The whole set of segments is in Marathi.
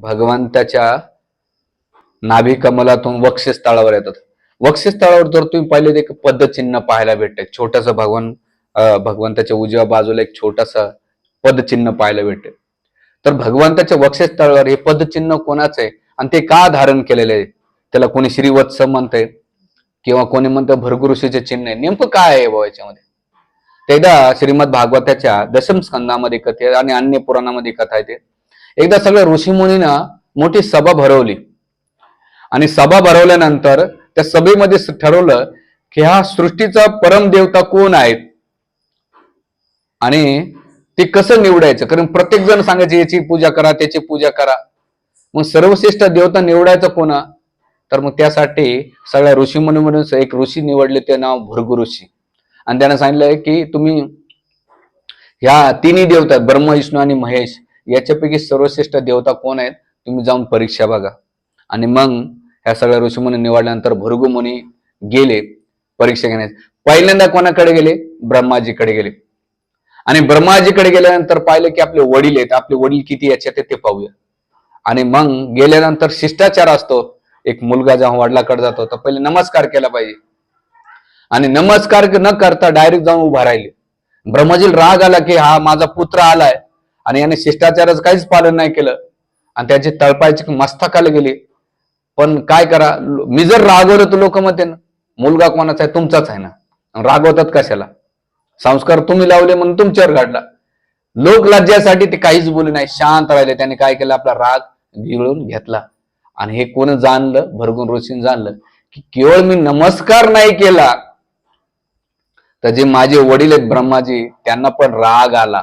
भगवंताच्या नाभी कमलातून वक्षस्थळावर येतात. वक्षस्थळावर जर तुम्ही पाहिले एक पदचिन्ह पाहायला भेटते छोटस भगवान भगवंताच्या उजव्या बाजूला एक छोटासा पदचिन्ह पाहायला भेटते तर भगवंताच्या वक्षस्थळावर हे पदचिन्ह कोणाचं आहे? आणि ते का धारण केलेले आहे? त्याला कोणी श्रीवत्स म्हणतंय किंवा कोणी म्हणतं भृगुऋषीचे चिन्ह आहे? नेमकं काय आहे बाबा याच्यामध्ये? ते श्रीमद भागवताच्या दशम स्कंदामध्ये कथे आणि अन्य पुराणामध्ये कथा आहे ते. एकदा सगळ्या ऋषीमुनींना मोठी सभा भरवली. आणि सभा भरवल्यानंतर त्या सभेमध्ये ठरवलं की हा सृष्टीचा परम देवता कोण आहेत? आणि ते कसं निवडायचं? कारण प्रत्येक जण सांगायचे याची पूजा करा त्याची पूजा करा. मग सर्वश्रेष्ठ देवता निवडायचं कोणा? तर मग त्यासाठी सगळ्या ऋषीमुनीमधून एक ऋषी निवडले ते नाव भृगु ऋषी. आणि त्यानं सांगितलंय की तुम्ही ह्या तिन्ही देवता ब्रह्म विष्णू आणि महेश. याच्यापैकी सर्वश्रेष्ठ देवता कोण आहेत? तुम्ही जाऊन परीक्षा बघा. आणि मग ह्या सगळ्या ऋषीमुनी निवडल्यानंतर भृगु मुनी गेले परीक्षा घेण्यास. पहिल्यांदा कोणाकडे गेले? ब्रह्माजीकडे गेले. आणि ब्रह्माजीकडे गेल्यानंतर पाहिलं की आपले वडील आहेत. आपले वडील किती याच्यात आहेत ते पाहूया. आणि मग गेल्यानंतर शिष्टाचार असतो. एक मुलगा जेव्हा वडिलाकडे जातो. तर पहिले नमस्कार केला पाहिजे. आणि नमस्कार न करता डायरेक्ट जाऊन उभा राहिले. ब्रह्मजील राग आला की हा माझा पुत्र आलाय. आणि याने शिष्टाचाराचं काहीच पालन नाही केलं. आणि त्याची तळपायची मस्तकाला गेली. पण काय करा मी जर रागवलं तर लोक म्हणते ना मुलगा कोणाचा आहे तुमचाच आहे ना. रागवतात कशाला? संस्कार तुम्ही लावले म्हणून तुमच्यावर घडला. लोक लज्जासाठी ते काहीच बोलले नाही. शांत राहिले. त्याने काय केलं? आपला राग गिळून घेतला. आणि हे कोण जाणलं? भरगून ऋषीने जाणलं की केवळ मी नमस्कार नाही केला. तर जे माझे वडील आहेत ब्रह्माजी त्यांना पण राग आला.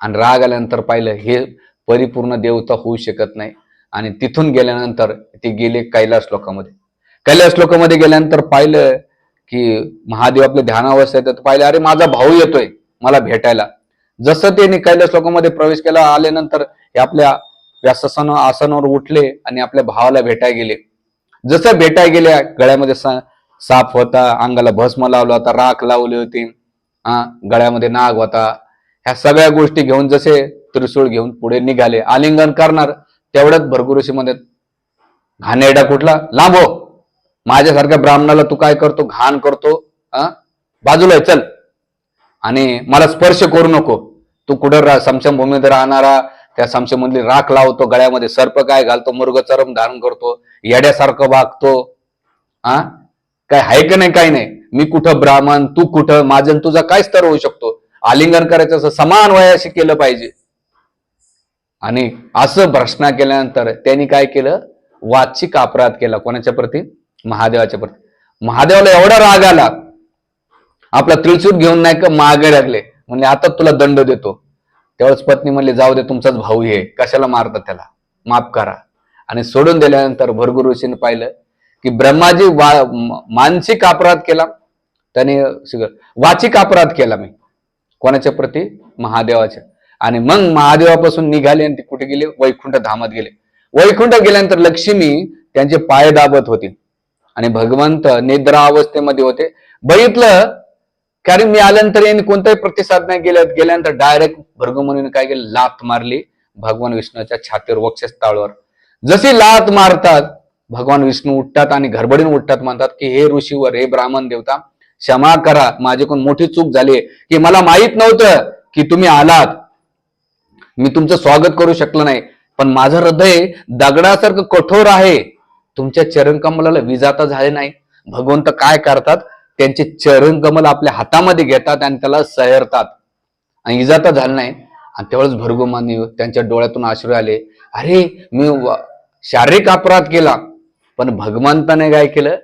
आणि राग आल्यानंतर पाहिलं हे परिपूर्ण देवता होऊ शकत नाही. आणि तिथून गेल्यानंतर ते गेले कैलास लोकामध्ये. कैलास लोकामध्ये गेल्यानंतर पाहिलं की महादेव आपल्या ध्यानावस्थेत येतात पाहिलं अरे माझा भाऊ येतोय मला भेटायला. जसं त्यांनी कैलास लोकामध्ये प्रवेश केला आल्यानंतर हे आपल्या व्यासन आसनावर उठले आणि आपल्या भावाला भेटाय गेले. जसं भेटाय गेल्या गळ्यामध्ये सा- साप होता अंगाला भस्म लावला होता राख लावली होती. हा गळ्यामध्ये नाग होता ह्या सगळ्या गोष्टी घेऊन जसे त्रिशूळ घेऊन पुढे निघाले आलिंगन करणार तेवढ्यात भरगुरुशी मध्ये घाणेरडा कुठला? लांब. हो माझ्यासारख्या ब्राह्मणाला तू काय करतो? घाण करतो बाजूला आहे, चल. आणि मला स्पर्श करू नको. तू कुठं रा समशमभूमीत राहणारा त्या समशमधली राख लावतो गळ्यामध्ये सर्प काय घालतो मृग चरम धारण करतो येड्यासारखं वागतो हा काय आहे का नाही काही नाही? मी कुठं ब्राह्मण तू कुठं? माझं तुझा काय स्तर होऊ शकतो. आलिंगन करायचं असं समान वयाशी केलं पाहिजे. आणि असं भ्रष्णा केल्यानंतर त्यांनी काय केलं? वाचिक अपराध केला. कोणाच्या प्रती? महादेवाच्या प्रती. महादेवाला एवढा राग आला. आपला त्रिशूल घेऊन नाही का मागे लागले. म्हणजे आता तुला दंड देतो. तेवढंच पत्नी म्हणले जाऊ दे तुमचाच भाऊ हे कशाला मारतात त्याला? माफ करा. आणि सोडून दिल्यानंतर भरगुर ऋषीने पाहिलं की ब्रह्माजी वा मानसिक अपराध केला. त्याने सगळं- वाचिक अपराध केला मी. कोणाच्या प्रती? महादेवाच्या. आणि मग महादेवापासून निघाले आणि ते कुठे गेले? वैकुंठ धामात गेले. वैकुंठ गेल्यानंतर लक्ष्मी त्यांचे पाय दाबत होती. आणि भगवंत निद्रा अवस्थेमध्ये होते. बघितलं? कारण मी आल्यानंतर यांनी कोणताही प्रतिसाद नाही गेल्यात. गेल्यानंतर डायरेक्ट भर्गमुनीने काय केलं? लात मारली भगवान विष्णूच्या छातीवर वक्षस्थळावर. जशी लात मारतात भगवान विष्णू उठतात आणि घरबडीने उठतात म्हणतात की हे ऋषीवर हे ब्राह्मण देवता क्षमा करा. माझ्याकडून मोठी चूक झाली की मला माहीत नव्हतं की तुम्ही आलात. मी तुमचं स्वागत करू शकलो नाही. पण माझं हृदय दगडासारखं कठोर आहे. तुमच्या चरण कमलाला विजाता झाले नाही. भगवंत काय करतात? त्यांचे चरण कमल आपल्या हातामध्ये घेतात आणि त्याला सहरतात. आणि इजाता झालं नाही. आणि तेवढंच भरगुमानी त्यांच्या डोळ्यातून आश्रू आले. अरे मी शारीरिक अपराध केला. पण भगवंताने काय केलं?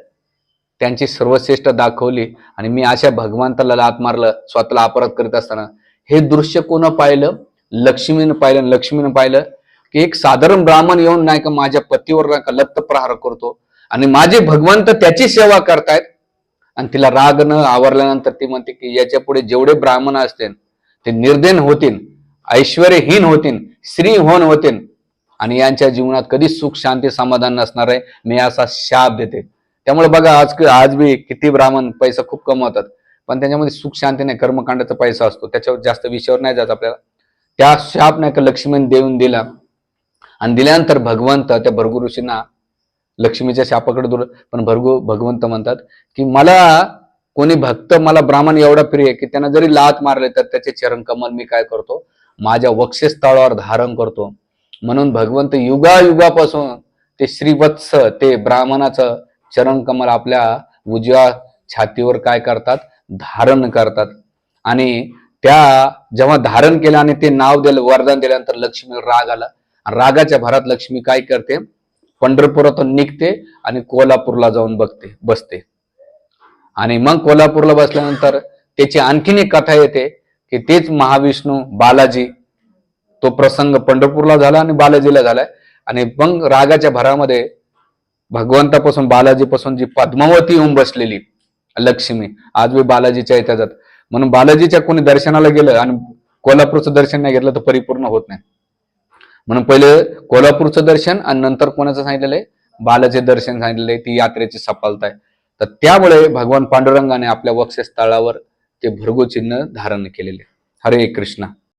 त्यांची सर्वश्रेष्ठ दाखवली आणि मी अशा भगवंताला लात मारलं स्वतःला अपराध करीत असताना. हे दृश्य कोण पाहिलं? लक्ष्मीनं पाहिलं लक्ष्मीनं पाहिलं की एक साधारण ब्राह्मण येऊन नाही का माझ्या पतीवर नाही का लत्त प्रहार करतो आणि माझे भगवंत त्याची सेवा करतायत. आणि तिला राग न आवरल्यानंतर ती म्हणते की याच्यापुढे जेवढे ब्राह्मण असतील ते निर्देन होतील ऐश्वर्यहीन होतील श्रीहोन होतील आणि यांच्या जीवनात कधी सुख शांती समाधान नसणार आहे. मी असा शाप देते. त्यामुळे बघा आज आज बी किती ब्राह्मण पैसा खूप कमवतात. पण त्याच्यामध्ये सुख शांती नाही कर्मकांडाचा पैसा असतो. त्याच्यावर जास्त विषयावर नाही जात आपल्याला. त्या शाप नाही का लक्ष्मीने देऊन दिला. आणि दिल्यानंतर भगवंत त्या भरगू ऋषींना लक्ष्मीच्या शापाकडे दूर पण भरगू भगवंत म्हणतात की मला कोणी भक्त मला ब्राह्मण एवढा प्रिय की त्यांना जरी लात मारले तर त्याचे चरण कमल मी काय करतो? माझ्या वक्षस्थळावर धारण करतो. म्हणून भगवंत युगायुगापासून ते श्रीवत्स ते ब्राह्मणाचं चरण कमल आपल्या उजव्या छातीवर काय करतात? धारण करतात. आणि त्या जेव्हा धारण केलं आणि ते नाव दिलं वरदान दिल्यानंतर लक्ष्मी राग आला. आणि रागाच्या भरात लक्ष्मी काय करते? पंढरपुरातून निघते आणि कोल्हापूरला जाऊन बघते बसते. आणि मग कोल्हापूरला बसल्यानंतर त्याची आणखीन एक कथा येते की तेच महाविष्णू बालाजी तो प्रसंग पंढरपूरला झाला आणि बालाजीला झालाय. आणि मग रागाच्या भरामध्ये भगवंतापासून बालाजीपासून जी पद्मावती येऊन बसलेली लक्ष्मी आज मी बालाजीच्या इथे जात म्हणून बालाजीच्या कोणी दर्शनाला गेलं आणि कोल्हापूरचं दर्शन नाही घेतलं तर परिपूर्ण होत नाही. म्हणून पहिले कोल्हापूरचं दर्शन आणि नंतर कोणाचं सांगितलेलं आहे? बालाचे दर्शन सांगितलेलं आहे ती यात्रेची सफलता आहे. तर त्यामुळे भगवान पांडुरंगाने आपल्या वक्षस्थळावर ते भृगू चिन्ह धारण केलेले हरे कृष्णा.